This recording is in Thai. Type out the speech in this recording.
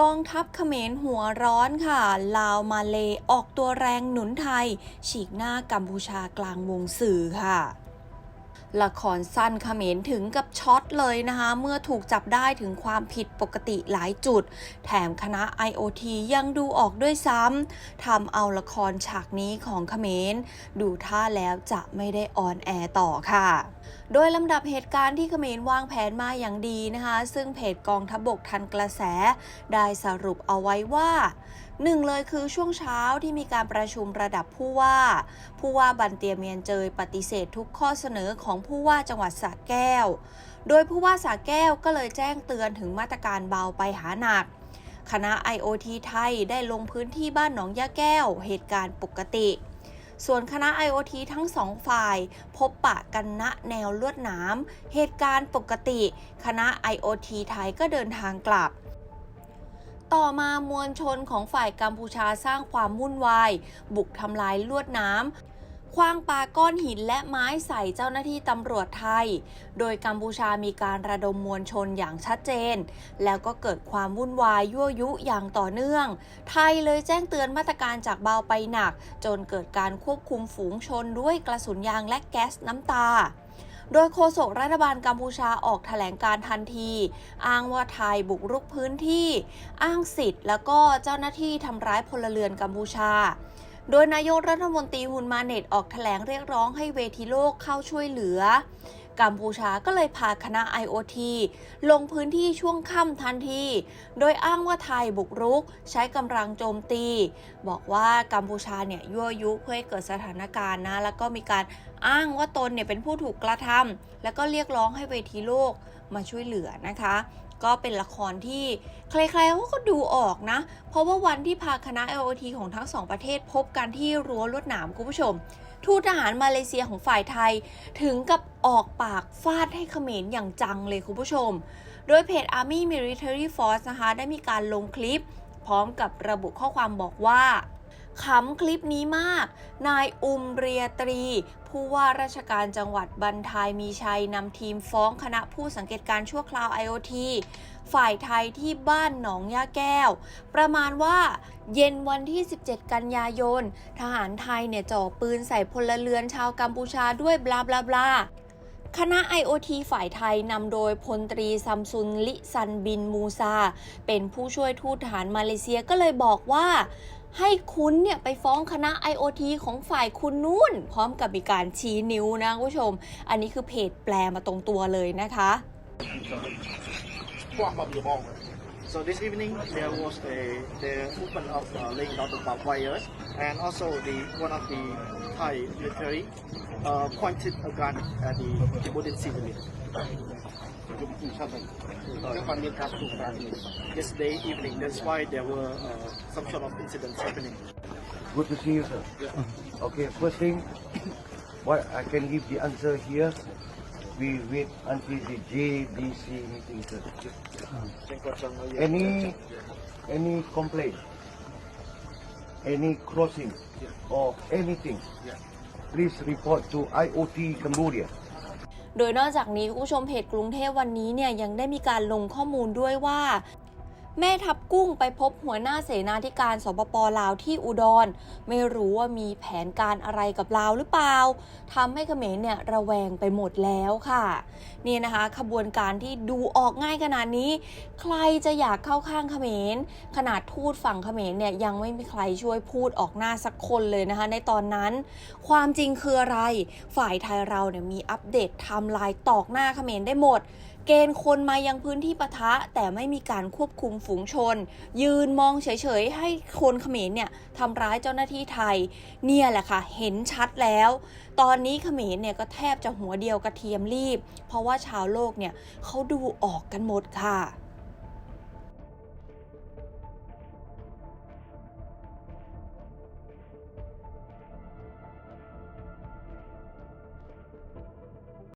กองทัพเขมรหัวร้อนค่ะ ลาวมาเลออกตัวแรงหนุนไทย ฉีกหน้ากัมพูชากลางวงสื่อค่ะละครสั้นเขมรถึงกับช็อตเลยนะคะ เมื่อถูกจับได้ถึงความผิดปกติหลายจุด แถมคณะ IOT ยังดูออกด้วยซ้ำทำเอาละครฉากนี้ของเขมรดูท่าแล้วจะไม่ได้ออนแอร์ต่อค่ะโดยลำดับเหตุการณ์ที่เขมรวางแผนมาอย่างดีนะคะ ซึ่งเพจกองทัพบกทันกระแส ได้สรุปเอาไว้ว่าหนึ่งเลยคือช่วงเช้าที่มีการประชุมระดับผู้ว่า ผู้ว่าบันเตียเมียนเจยปฏิเสธทุกข้อเสนอของผู้ว่าจังหวัดสระแก้ว โดยผู้ว่าสระแก้วก็เลยแจ้งเตือนถึงมาตรการเบาไปหาหนัก คณะ IOT ไทยได้ลงพื้นที่บ้านหนองยาแก้ว เหตุการณ์ปกติ ส่วนคณะ IOT ทั้งสองฝ่าย พบปะกันณแนวลวดหนาม เหตุการณ์ปกติ คณะ IOT ไทยก็เดินทางกลับ ต่อมามวลชนของฝ่ายกัมพูชาสร้างความวุ่นวาย บุกทำลายลวดน้ำ คว้างปาก้อนหินและไม้ใส่เจ้าหน้าที่ตำรวจไทย โดยกัมพูชามีการระดมมวลชนอย่างชัดเจน แล้วก็เกิดความวุ่นวายยั่วยุอย่างต่อเนื่อง ไทยเลยแจ้งเตือนมาตรการจากเบาไปหนัก จนเกิดการควบคุมฝูงชนด้วยกระสุนยางและแก๊สน้ำตาโดยโฆษกรัฐบาลกัมพูชาออกแถลงการทันที อ้างว่าไทยบุกรุกพื้นที่ อ้างสิทธิ์ แล้วก็เจ้าหน้าที่ทำร้ายพลเรือนกัมพูชา โดยนายกรัฐมนตรีฮุนมาเนตออกแถลงเรียกร้องให้เวทีโลกเข้าช่วยเหลือ กัมพูชาก็เลยพาคณะ IOT ลงพื้นที่ช่วงค่ำทันที โดยอ้างว่าไทยบุกรุก ใช้กำลังโจมตี บอกว่ากัมพูชาเนี่ยยั่วยุเพื่อให้เกิดสถานการณ์นะ แล้วก็มีการอ้างว่าตนเนี่ยเป็นผู้ถูกกระทำแล้วก็เรียกร้องให้เวทีโลกมาช่วยเหลือนะคะ ก็เป็นละครที่ใครๆเขาก็ดูออกนะ เพราะว่าวันที่พาคณะ LOT ของทั้งสองประเทศพบกันที่รั้วลวดหนามคุณผู้ชม ทูตทหารมาเลเซียของฝ่ายไทย ถึงกับออกปากฟาดให้เขมรอย่างจังเลยคุณผู้ชม โดยเพจ Army Military Force นะคะ ได้มีการลงคลิป พร้อมกับระบุข้อความบอกว่า ขำคลิปนี้มาก นายอุมเรียตรี ผู้ว่าราชการจังหวัดบันทายมีชัยนำทีมฟ้องคณะผู้สังเกตการณ์ชั่วคราว IoT ฝ่ายไทยที่บ้านหนองย่าแก้ว ประมาณว่าเย็นวันที่ 17 กันยายน ทหารไทยเนี่ยจ่อปืนใส่พลเรือนชาวกัมพูชาด้วยบลาบลาบลาคณะ IoT ฝ่ายไทยนำโดยพลตรีซัมซุนลิซันบินมูซา เป็นผู้ช่วยทูตทหารมาเลเซียก็เลยบอกว่า ให้คุณเนี่ยไปฟ้องคณะ IoT ของฝ่ายคุณนู่น พร้อมกับมีการชี้นิ้วนะคุณผู้ชม อันนี้คือเพจแปลมาตรงตัวเลยนะคะ So this evening there was a the movement of uh, laying down the barbed wires, and also the one of the Thai military uh, pointed a gun at the Cambodian civilian. Yesterday evening, that's why there were uh, some sort of incidents happening. Good to see you, sir. Okay, first thing, what I can give the answer here. We wait until the JBC meeting, sir. Any any complaint, any crossing, or anything, please report to IOT Cambodia. โดยนอกจากนี้คุณผู้ชมเพจกรุงเทพวันนี้เนี่ยยังได้มีการลงข้อมูลด้วยว่า แม่ทัพกุ้งไปพบหัวหน้าเสนาธิการสปปลาวที่อุดร ไม่รู้ว่ามีแผนการอะไรกับลาวหรือเปล่าทำให้เขมรเนี่ยระแวงไปหมดแล้วค่ะ นี่นะคะ ขบวนการที่ดูออกง่ายขนาดนี้ ใครจะอยากเข้าข้างเขมร ขนาดทูตฝั่งเขมรเนี่ยยังไม่มีใครช่วยพูดออกหน้าสักคนเลยนะคะ ในตอนนั้น ความจริงคืออะไร ฝ่ายไทยเราเนี่ยมีอัปเดตทม์ไลน์ตอกหน้าเขมรได้หมด เกณฑ์คนมายังพื้นที่ปะทะ แต่ไม่มีการควบคุมฝูงชน ยืนมองเฉยๆ ให้คนเขมรเนี่ยทำร้ายเจ้าหน้าที่ไทย เนี่ยแหละค่ะ เห็นชัดแล้ว ตอนนี้เขมรเนี่ยก็แทบจะหัวเดียวกระเทียมรีบ เพราะว่าชาวโลกเนี่ยเขาดูออกกันหมดค่ะ